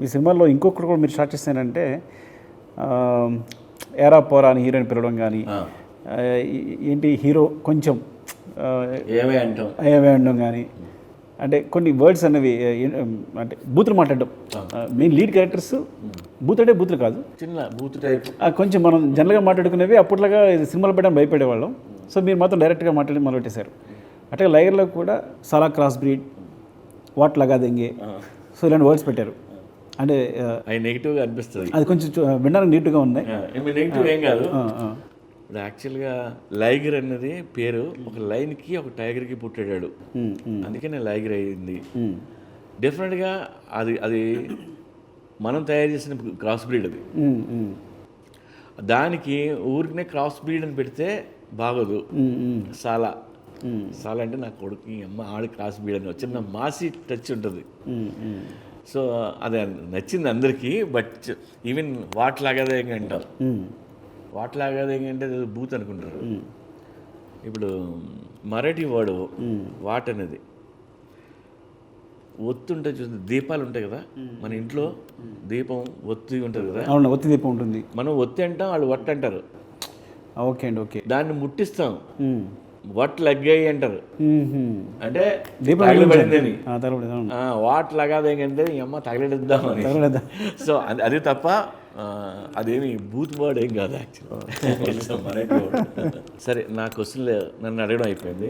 మీ సినిమాలో ఇంకొకటి కూడా మీరు స్టార్ట్ చేస్తానంటే ఏరా పోరా అని హీరోని పిలవడం కానీ. ఏంటి హీరో కొంచెం ఏమే అంటాం. ఏవే అనడం కానీ అంటే కొన్ని వర్డ్స్ అనేవి అంటే బూతులు మాట్లాడడం. మెయిన్ లీడ్ క్యారెక్టర్స్ బూత్ అంటే బూతులు కాదు. చిన్న బూత్ టైప్. కొంచెం మనం జనరల్గా మాట్లాడుకునేవి అప్పట్లాగా సినిమాలు పెట్టడం భయపడేవాళ్ళం. సో మీరు మాత్రం డైరెక్ట్గా మాట్లాడి మొదలెట్టేశారు అంటే లైగర్లో కూడా చాలా క్రాస్ బ్రీడ్ వాట్ లగా దెంగే సో ఇలాంటి వర్డ్స్ పెట్టారు. అంటే అవి నెగిటివ్గా అనిపిస్తుంది. అది కొంచెం వినడానికి నీట్గా ఉన్నాయి నెగిటివ్ ఏం కాదు. ఇప్పుడు యాక్చువల్గా లైగర్ అన్నది పేరు ఒక లైన్కి ఒక టైగర్కి పుట్టాడు ఉమ్, ఉమ్, అందుకనే లైగర్ అయింది. డెఫినెట్గా అది అది మనం తయారు చేసిన క్రాస్ బ్రీడ్ అది. దానికి ఊరికనే క్రాస్ బ్రీడ్ అని పెడితే బాగోదు. ఉమ్, సాలా. అంటే నా కొడుకు అమ్మ ఆడి క్రాస్ బ్రీడ్ అని. చిన్న మాసి టచ్ ఉంటుంది. సో అది నచ్చింది అందరికీ బట్ ఈవెన్ వాట్ లాగాదే అంటాం ఉమ్, వాట్ లాగాదే అంటే బూత్ అనుకుంటారు. ఇప్పుడు మరాఠీ వర్డ్ వాట్ అనేది ఒత్తు చూసి దీపాలు ఉంటాయి కదా మన ఇంట్లో దీపం ఒత్తి ఉంటుంది కదా. అవును ఒత్తి దీపం ఉంటుంది. మనం ఒత్తి అంటాం వాళ్ళు వట్ అంటారు. ఓకే అండి ఓకే. దాన్ని ముట్టిస్తాం. వట్ లగ్గాయి అంటారు. అంటే తగలబడిందని. వాట్ లగాదేంటంటే ఈ అమ్మ తగలడిద్దామని సో అది అది తప్ప అదేమి బూత్ వర్డ్ ఏం కాదు యాక్చువల్లీ సరే నా క్వశ్చన్ నన్ను అడగడం అయిపోయింది.